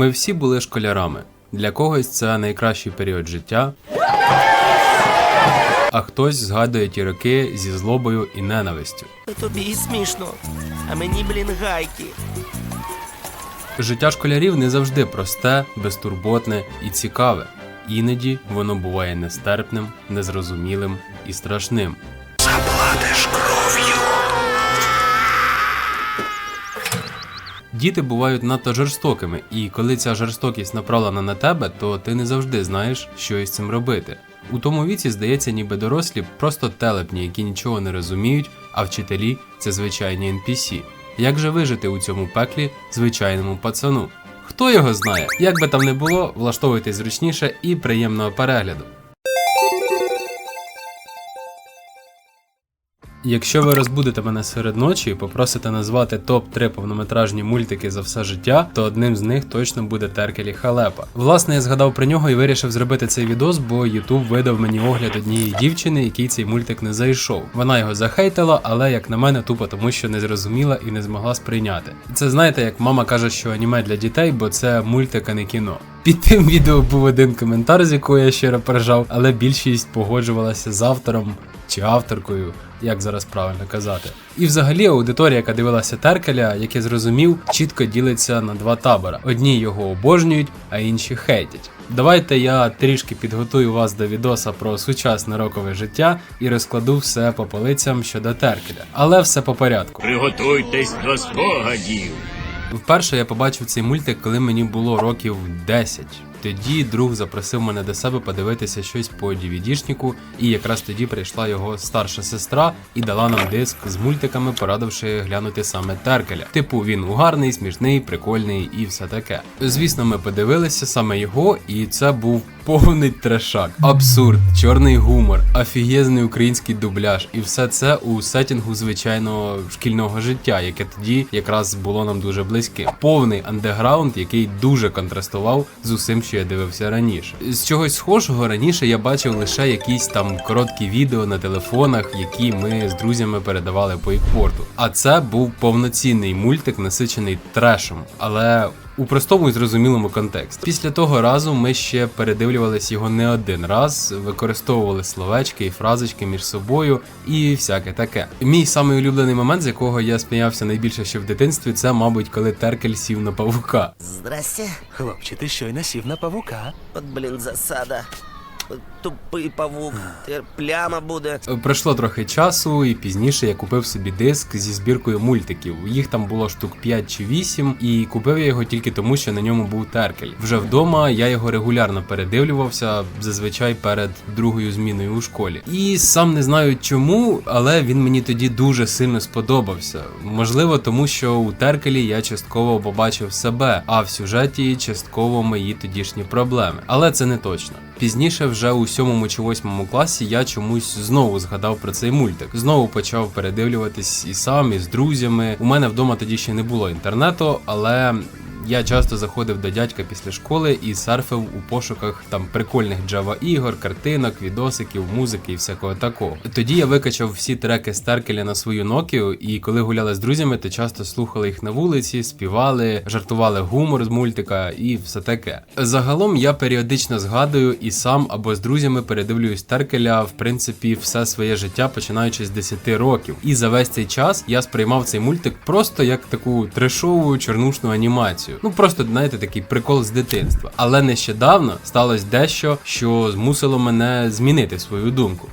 Ми всі були школярами. Для когось це найкращий період життя. А хтось згадує ті роки зі злобою і ненавистю. Тобі і смішно, а мені, блін, гайки. Життя школярів не завжди просте, безтурботне і цікаве. Іноді воно буває нестерпним, незрозумілим і страшним. Діти бувають надто жорстокими, і коли ця жорстокість направлена на тебе, то ти не завжди знаєш, що із цим робити. У тому віці здається, ніби дорослі просто телепні, які нічого не розуміють, а вчителі це звичайні NPC. Як же вижити у цьому пеклі звичайному пацану? Хто його знає? Як би там не було, влаштовуйтесь зручніше і приємного перегляду. Якщо ви розбудите мене серед ночі і попросите назвати топ-3 повнометражні мультики за все життя, то одним з них точно буде Теркелі Халепа. Власне, я згадав про нього і вирішив зробити цей відос, бо YouTube видав мені огляд однієї дівчини, який цей мультик не зайшов. Вона його захейтила, але як на мене, тупо тому, що не зрозуміла і не змогла сприйняти. Це знаєте, як мама каже, що аніме для дітей, бо це мультик, а не кіно. Під тим відео був один коментар, з якого я щиро поржав, але більшість погоджувалася з автором чи авторкою, як зараз правильно казати. І взагалі аудиторія, яка дивилася Теркеля, як я зрозумів, чітко ділиться на два табора: одні його обожнюють, а інші хейтять. Давайте я трішки підготую вас до відоса про сучасне рокове життя і розкладу все по полицям щодо Теркеля. Але все по порядку. Приготуйтесь до спогадів. Вперше я побачив цей мультик, коли мені було років 10. Тоді друг запросив мене до себе подивитися щось по DVD-шнику, і якраз тоді прийшла його старша сестра і дала нам диск з мультиками, порадивши глянути саме Теркеля. Типу, він угарний, смішний, прикольний і все таке. Звісно, ми подивилися саме його, і це був повний трешак, абсурд, чорний гумор, офігезний український дубляж, і все це у сетінгу звичайного шкільного життя, яке тоді якраз було нам дуже близьким. Повний андеграунд, який дуже контрастував з усім, що я дивився раніше. З чогось схожого раніше я бачив лише якісь там короткі відео на телефонах, які ми з друзями передавали по ікпорту. А це був повноцінний мультик, насичений трешем, але у простому і зрозумілому контексті. Після того разу ми ще передивлювались його не один раз, використовували словечки і фразочки між собою і всяке таке. Мій самий улюблений момент, з якого я сміявся найбільше ще в дитинстві, це, мабуть, коли Теркель сів на павука. Здрасте. Хлопче, ти щойно сів на павука. От, блін, засада. Тупий павук, тепер пляма буде. Пройшло трохи часу, і пізніше я купив собі диск зі збіркою мультиків. Їх там було штук 5 чи 8, і купив я його тільки тому, що на ньому був теркель. Вже вдома я його регулярно передивлювався, зазвичай перед другою зміною у школі. І сам не знаю чому, але він мені тоді дуже сильно сподобався. Можливо, тому що у теркелі я частково побачив себе, а в сюжеті частково мої тодішні проблеми. Але це не точно. Пізніше, вже у сьомому чи восьмому класі, я чомусь знову згадав про цей мультик. Знову почав передивлюватись і сам, і з друзями. У мене вдома тоді ще не було інтернету, але. Я часто заходив до дядька після школи і серфив у пошуках там прикольних Java ігор, картинок, відосиків, музики і всякого такого. Тоді я викачав всі треки з Теркеля на свою Nokia, і коли гуляли з друзями, то часто слухали їх на вулиці, співали, жартували гумор з мультика і все таке. Загалом я періодично згадую і сам або з друзями передивлююсь Теркеля, в принципі, все своє життя, починаючи з 10 років. І за весь цей час я сприймав цей мультик просто як таку трешову чорнушну анімацію. Ну просто знаєте, такий прикол з дитинства. Але нещодавно сталося дещо, що змусило мене змінити свою думку.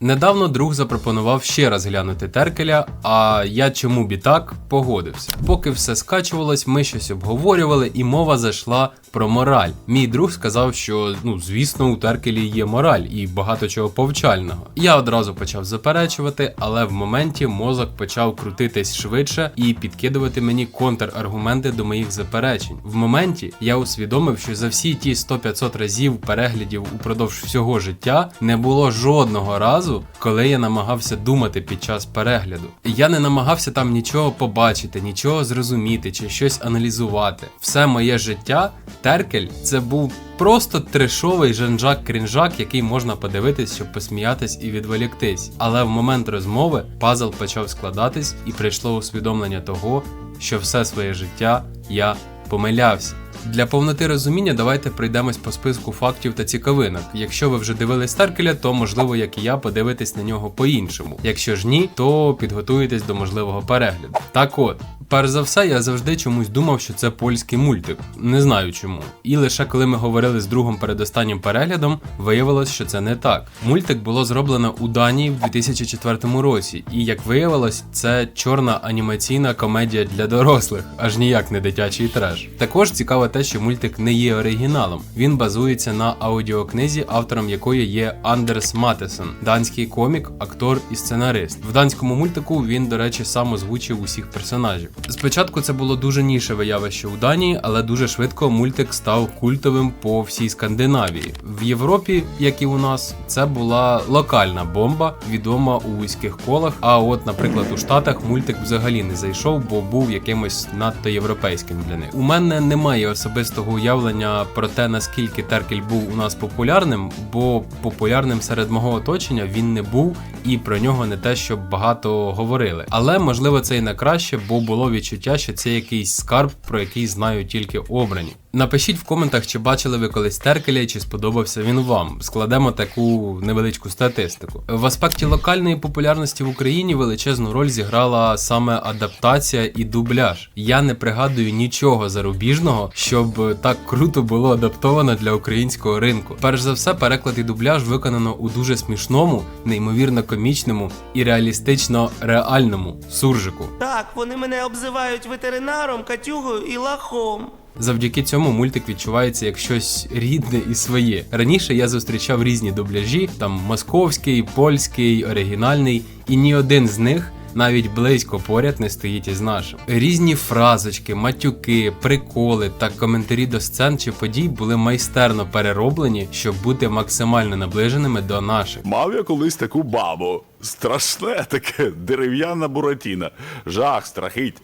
Недавно друг запропонував ще раз глянути Теркеля, а я чому б і так погодився. Поки все скачувалось, ми щось обговорювали, і мова зайшла про мораль. Мій друг сказав, що ну звісно, у Теркелі є мораль і багато чого повчального. Я одразу почав заперечувати, але в моменті мозок почав крутитись швидше і підкидувати мені контраргументи до моїх заперечень. В моменті я усвідомив, що за всі ті 100-500 разів переглядів упродовж всього життя не було жодного разу, коли я намагався думати під час перегляду. Я не намагався там нічого побачити, нічого зрозуміти чи щось аналізувати. Все моє життя, Теркель, це був просто трешовий жанжак-крінжак, який можна подивитись, щоб посміятись і відволіктись. Але в момент розмови пазл почав складатись і прийшло усвідомлення того, що все своє життя я помилявся. Для повноти розуміння давайте пройдемось по списку фактів та цікавинок. Якщо ви вже дивились Теркеля, то можливо, як і я, подивитесь на нього по-іншому. Якщо ж ні, то підготуйтесь до можливого перегляду. Так от. Перш за все, я завжди чомусь думав, що це польський мультик. Не знаю чому. І лише коли ми говорили з другом перед останнім переглядом, виявилось, що це не так. Мультик було зроблено у Данії в 2004 році, і як виявилось, це чорна анімаційна комедія для дорослих, аж ніяк не дитячий треш. Також цікаво те, що мультик не є оригіналом. Він базується на аудіокнизі, автором якої є Андерс Матесен, данський комік, актор і сценарист. В данському мультику він, до речі, сам озвучив усіх персонажів. Спочатку це було дуже нішеве явище у Данії, але дуже швидко мультик став культовим по всій Скандинавії. В Європі, як і у нас, це була локальна бомба, відома у вузьких колах. А от, наприклад, у Штатах мультик взагалі не зайшов, бо був якимось надто європейським для них. У мене немає особистого уявлення про те, наскільки Теркель був у нас популярним, бо популярним серед мого оточення він не був, і про нього не те, щоб багато говорили. Але можливо це і на краще, бо було відчуття, що це якийсь скарб, про який знають тільки обрані. Напишіть в коментах, чи бачили ви колись Теркеля, чи сподобався він вам. Складемо таку невеличку статистику. В аспекті локальної популярності в Україні величезну роль зіграла саме адаптація і дубляж. Я не пригадую нічого зарубіжного, щоб так круто було адаптовано для українського ринку. Перш за все, переклад і дубляж виконано у дуже смішному, неймовірно комічному і реалістично реальному суржику. Так, вони мене обзивають ветеринаром, катюгою і лахом. Завдяки цьому мультик відчувається як щось рідне і своє. Раніше я зустрічав різні дубляжі, там московський, польський, оригінальний, і ні один з них. Навіть близько поряд не стоїть із нашим. Різні фразочки, матюки, приколи та коментарі до сцен чи подій були майстерно перероблені, щоб бути максимально наближеними до наших. Мав я колись таку бабу. Страшне таке, дерев'яна буратіна. Жах, страхить.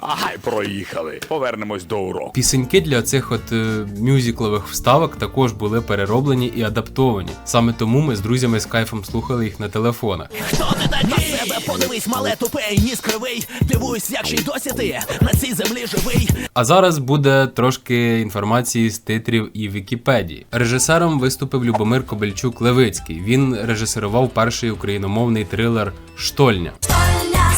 Ай, проїхали. Повернемось до уроку. Пісеньки для цих от е, мюзиклових вставок також були перероблені і адаптовані. Саме тому ми з друзями з кайфом слухали їх на телефонах. Хто ти такий? На себе подивись, мале тупе, ніс кривий. Дивуюсь, як ще й досі ти на цій землі живий. А зараз буде трошки інформації з титрів і Вікіпедії. Режисером виступив Любомир Кобельчук Левицький. Він режисерував перший україномовний трилер Штольня.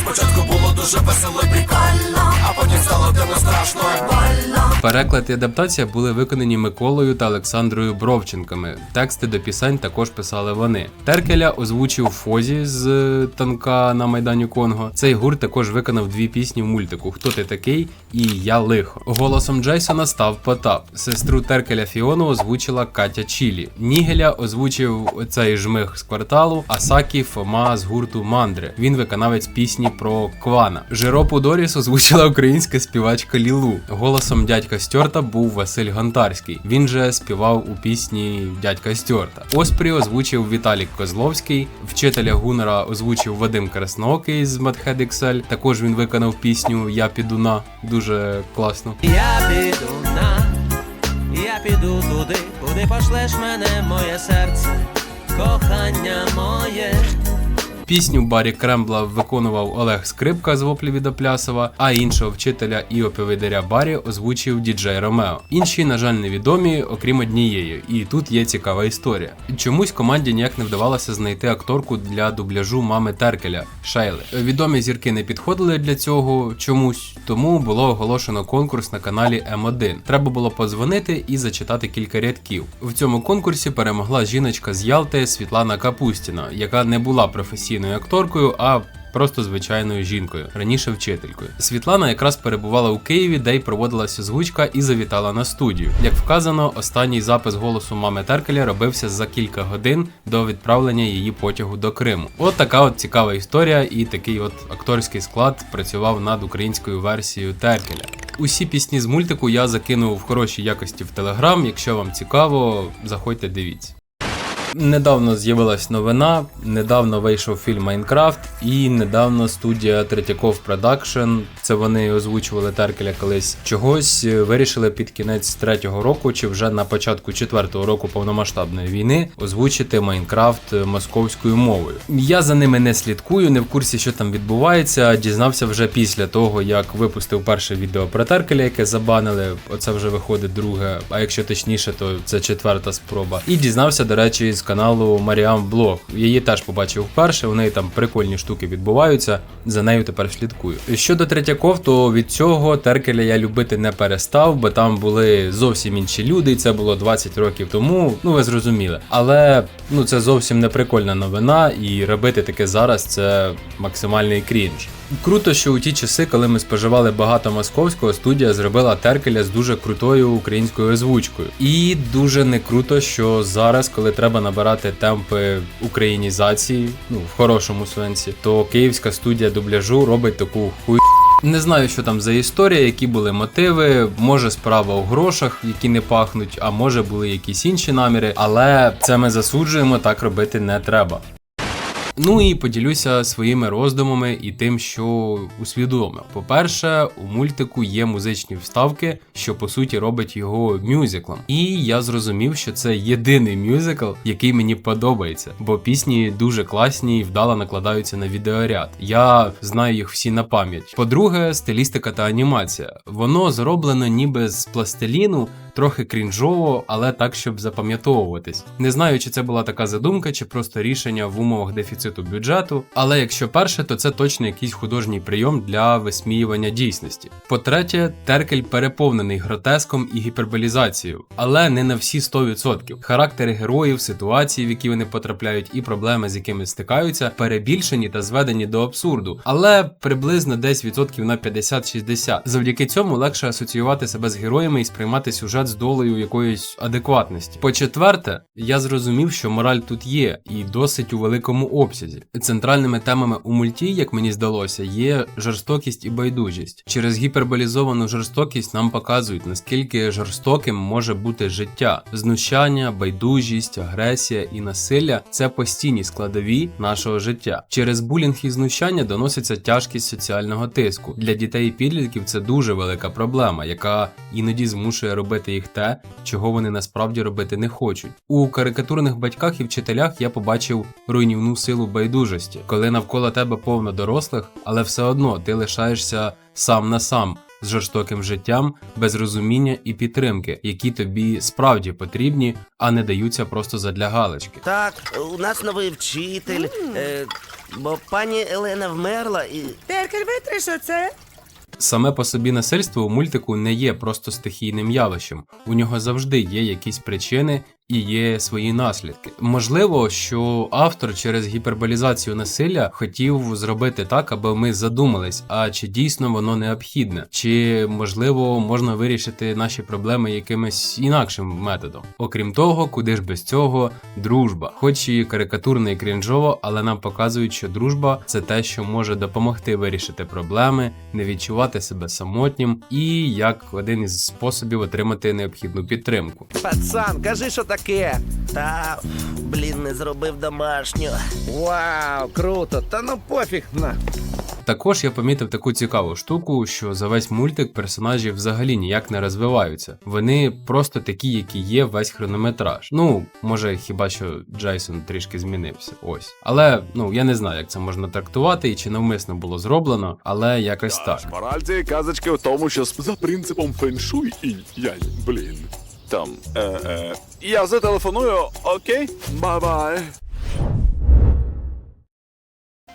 Спочатку було дуже весело і прикольно, а потім стало тебе страшно больно. Переклад і адаптація були виконані Миколою та Олександрою Бровченками. Тексти до пісень також писали вони. Теркеля озвучив Фозі з е, танка на майдані Конго. Цей гурт також виконав дві пісні в мультику Хто ти такий і Я лихо. Голосом Джейсона став Потап. Сестру Теркеля Фіону озвучила Катя Чілі. Нігеля озвучив цей жмих з кварталу, а Сакі Фома з гурту Мандри. Він виконавець пісні про Квана. Жиропу Доріс озвучила українська співачка Лілу. Голосом дядька Стюарта був Василь Гонтарський. Він же співав у пісні дядька Стюарта. Оспрі озвучив Віталік Козловський. Вчителя Гунера озвучив Вадим Красноокий з Madhead XL. Також він виконав пісню Я піду на дуже класно. Я піду на, я піду туди, куди пошлеш мене, моє серце, кохання моє. Пісню Барі Крембла виконував Олег Скрипка з воплі від Оплясова, а іншого вчителя і оповідаря Барі озвучив діджей Ромео. Інші, на жаль, невідомі, окрім однієї. І тут є цікава історія. Чомусь команді ніяк не вдавалося знайти акторку для дубляжу мами Теркеля Шейли. Відомі зірки не підходили для цього чомусь, тому було оголошено конкурс на каналі М1. Треба було подзвонити і зачитати кілька рядків. В цьому конкурсі перемогла жіночка з Ялти Світлана Капустіна, яка не була професійною акторкою, а Просто звичайною жінкою, раніше вчителькою. Світлана якраз перебувала у Києві, де й проводилася озвучка і завітала на студію. Як вказано, останній запис голосу мами Теркеля робився за кілька годин до відправлення її потягу до Криму. От така от цікава історія, і такий от акторський склад працював над українською версією Теркеля. Усі пісні з мультику я закинув в хорошій якості в Телеграм. Якщо вам цікаво, заходьте, дивіться. Недавно з'явилась новина, недавно вийшов фільм Майнкрафт, і недавно студія Третьяков Продакшн, це вони озвучували Теркеля колись чогось, е, вирішили під кінець третього року, чи вже на початку четвертого року повномасштабної війни озвучити Майнкрафт московською мовою. Я за ними не слідкую, не в курсі, що там відбувається. Дізнався вже після того, як випустив перше відео про Теркеля, яке забанили. Оце вже виходить друге, а якщо точніше, то це четверта спроба. І дізнався, до речі, з каналу Маріам Блог. Її теж побачив вперше. У неї там прикольні штуки відбуваються. За нею тепер слідкую. Щодо третяков, то від цього Теркеля я любити не перестав, бо там були зовсім інші люди, і це було 20 років тому. Ну ви зрозуміли. Але ну це зовсім не прикольна новина, і робити таке зараз це максимальний крінж. Круто, що у ті часи, коли ми споживали багато московського, студія зробила Теркеля з дуже крутою українською озвучкою. І дуже не круто, що зараз, коли треба набирати темпи українізації, ну в хорошому сенсі, то київська студія дубляжу робить таку хуй. Не знаю, що там за історія, які були мотиви. Може справа у грошах, які не пахнуть, а може були якісь інші наміри, але це ми засуджуємо, так робити не треба. Ну і поділюся своїми роздумами і тим, що усвідомив. По-перше, у мультику є музичні вставки, що по суті робить його мюзиклом. І я зрозумів, що це єдиний мюзикл, який мені подобається, бо пісні дуже класні і вдало накладаються на відеоряд. Я знаю їх всі на пам'ять. По-друге, стилістика та анімація. Воно зроблено ніби з пластиліну. Трохи крінжово, але так, щоб запам'ятовуватись. Не знаю, чи це була така задумка, чи просто рішення в умовах дефіциту бюджету. Але якщо перше, то це точно якийсь художній прийом для висміювання дійсності. По-третє, Теркель переповнений гротеском і гіперболізацією, але не на всі 100%. Характери героїв, ситуації, в які вони потрапляють, і проблеми, з якими стикаються, перебільшені та зведені до абсурду, але приблизно десь відсотків на 50-60. Завдяки цьому легше асоціювати себе з героями і сприймати сюжет з долею якоїсь адекватності. По-четверте, я зрозумів, що мораль тут є, і досить у великому обсязі. Центральними темами у мульті, як мені здалося, є жорстокість і байдужість. Через гіперболізовану жорстокість нам показують, наскільки жорстоким може бути життя. Знущання, байдужість, агресія і насилля це постійні складові нашого життя. Через булінг і знущання доноситься тяжкість соціального тиску. Для дітей і підлітків це дуже велика проблема, яка іноді змушує робити їх те, чого вони насправді робити не хочуть. У карикатурних батьках і вчителях я побачив руйнівну силу байдужості, коли навколо тебе повно дорослих, але все одно ти лишаєшся сам на сам. З жорстоким життям, без розуміння і підтримки, які тобі справді потрібні, а не даються просто задля галочки. Так, у нас новий вчитель, е, бо пані Елена вмерла і. Теркель, витриш оце? Саме по собі насильство у мультику не є просто стихійним явищем. У нього завжди є якісь причини і є свої наслідки. Можливо, що автор через гіперболізацію насилля хотів зробити так, аби ми задумались, а чи дійсно воно необхідне, чи можливо можна вирішити наші проблеми якимось інакшим методом. Окрім того, куди ж без цього дружба, хоч і карикатурно і крінжово, але нам показують, що дружба це те, що може допомогти вирішити проблеми, не відчувати себе самотнім і як один із способів отримати необхідну підтримку. Пацан, кажи, що таке. Та, блін, не зробив домашню. Вау, круто. Та ну пофіг на. Також я помітив таку цікаву штуку, що за весь мультик персонажі взагалі ніяк не розвиваються. Вони просто такі, які є весь хронометраж. Ну, може, хіба що Джейсон трішки змінився. Ось. Але ну я не знаю, як це можна трактувати і чи навмисно було зроблено, але якось так. Мораль цієї казочки в тому, що за принципом феншуй і я, блін. Там, е, е, я зателефоную, окей? Бай-бай.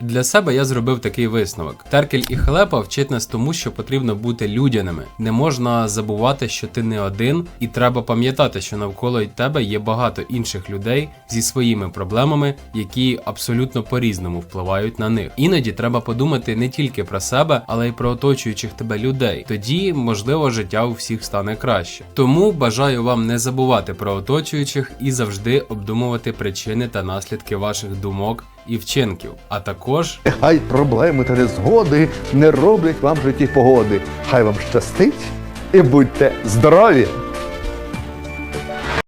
Для себе я зробив такий висновок: Теркель і Хлепа вчить нас тому, що потрібно бути людяними. Не можна забувати, що ти не один, і треба пам'ятати, що навколо тебе є багато інших людей зі своїми проблемами, які абсолютно по-різному впливають на них. Іноді треба подумати не тільки про себе, але й про оточуючих тебе людей. Тоді, можливо, життя у всіх стане краще. Тому бажаю вам не забувати про оточуючих і завжди обдумувати причини та наслідки ваших думок і вчинків, а також Хай проблеми та незгоди не роблять вам житті погоди. Хай вам щастить і будьте здорові!